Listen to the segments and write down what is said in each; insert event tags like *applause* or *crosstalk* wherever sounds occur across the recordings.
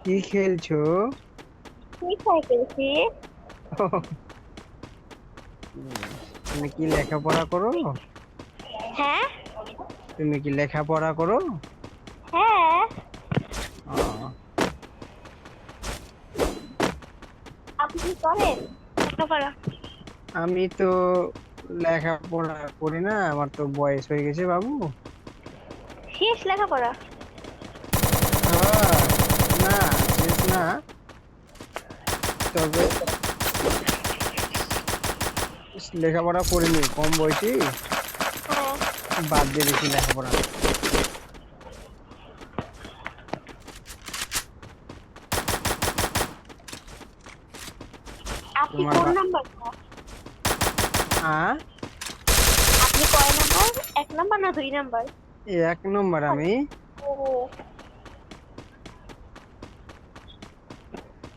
কি খেলছো? Free fire খেলছি *laughs* তুমি কি লেখাপড়া করো? হ্যাঁ। তুমি কি লেখাপড়া করো? হ্যাঁ। আপনি কি করেন? লেখাপড়া? আমি তো লেখাপড়া করি না আমার তো বয়স হয়ে গেছে বাবু। শেষ লেখাপড়া আহ, না শেষ না তবে লেখাপড়া করিনি কম বয়সী হ্যাঁ বাদ দিয়ে দিয়েছি লেখাপড়া। তোমার আপনি কয় নাম্বার? এক নাম্বার না দুই নাম্বার? এক নম্বর আমি। ও।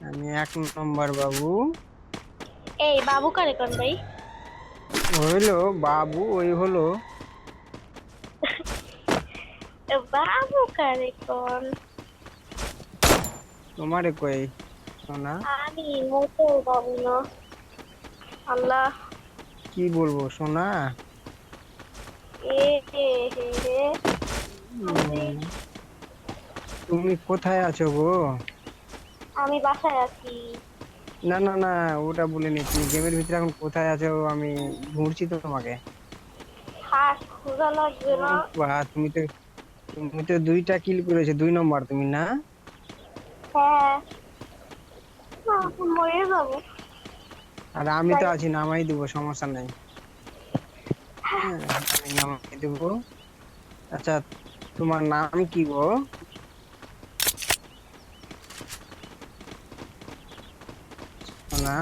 আমি এক নম্বর বাবু। এই বাবু কারে কোন ভাই? হইল বাবু ওই হলো। বাবু কারে কোন? তোমারে কই? সোনা? আমি মোটেও বাবু না। আল্লাহ। কি বলব সোনা? এ হে হে। তুমি কোথায় আছো গো? আমি বাসায় আছি। না না না ওটা বলিনি। তুমি গেমের ভিতরে এখন কোথায় আছো আমি ঘুরছি তো তোমাকে। হাত খোঁজা লাগবে না। বাহ তুমি তো তুমি তো দুইটা কিল করেছ দুই নম্বর তুমি না? হ্যাঁ। মরে যাব। আর আমি তো আছি নামাই দেবো সমস্যা নাই। হ্যাঁ, আমি নামাই দেবো। আচ্ছা তোমার নাম কি গো? সোনা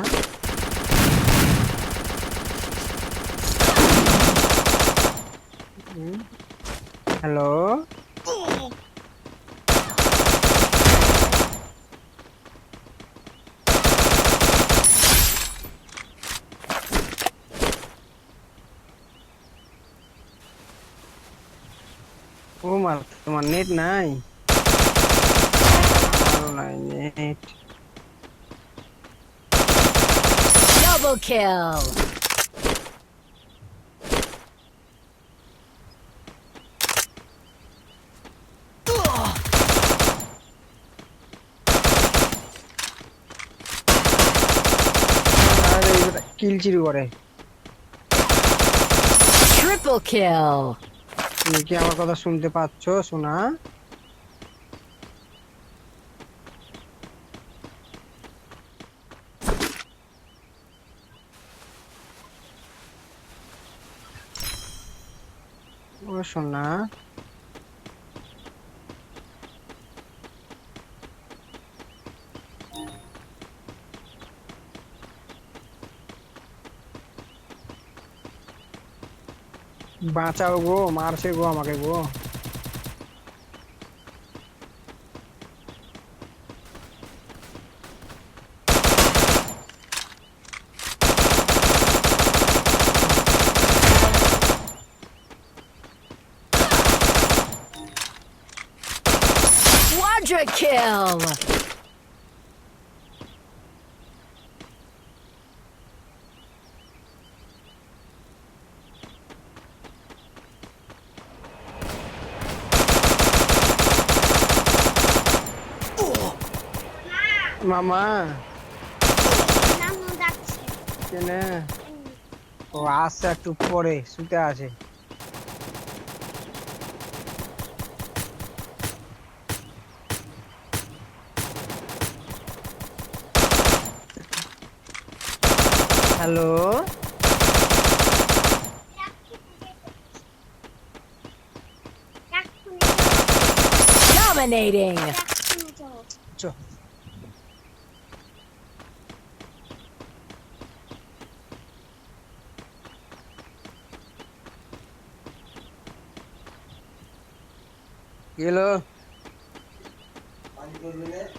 হ্যালো ও মা তোমার নেট নাই আমারও নাই নেট Double kill. আরে এটা করে Triple kill. তুমি কি আমার কথা শুনতে পাচ্ছ সোনা সোনা বাঁচাও গো মারছে গো আমাকে গো। Quadra kill. মামা নাম যাচ্ছে কেনে ও আসছে একটু পরে শুতে আছে হ্যালো Dominating. চো। হলো?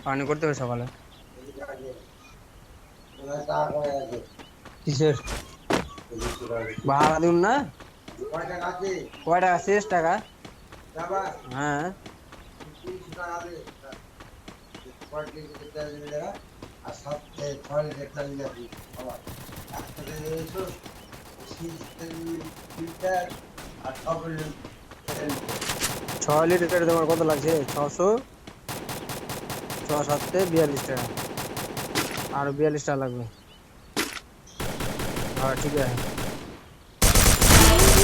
পানি করতে হবে সকালে? কিসের? ভাড়া দিন না? কয় টাকা শেষ টাকা? হ্যাঁ। ছয় লিটার তোমার কত লাগছে? ছশো? ছ সাতে বিয়াল্লিশ টাকা। আর বিয়াল্লিশ টাকা লাগবে। হ্যাঁ ঠিক আছে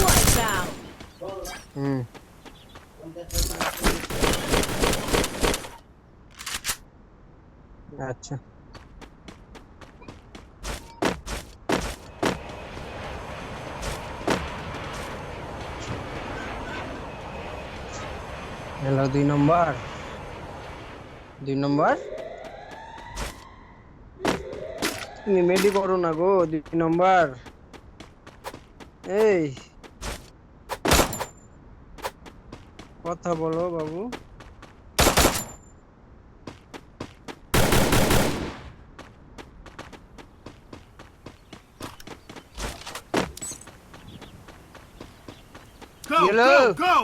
Wipe out. হুম আচ্ছা হ্যালো দুই নম্বর দুই নম্বর তুমি মেডি করো না গো দুই নম্বর। এই। কথা বলো বাবু। Go, go, go!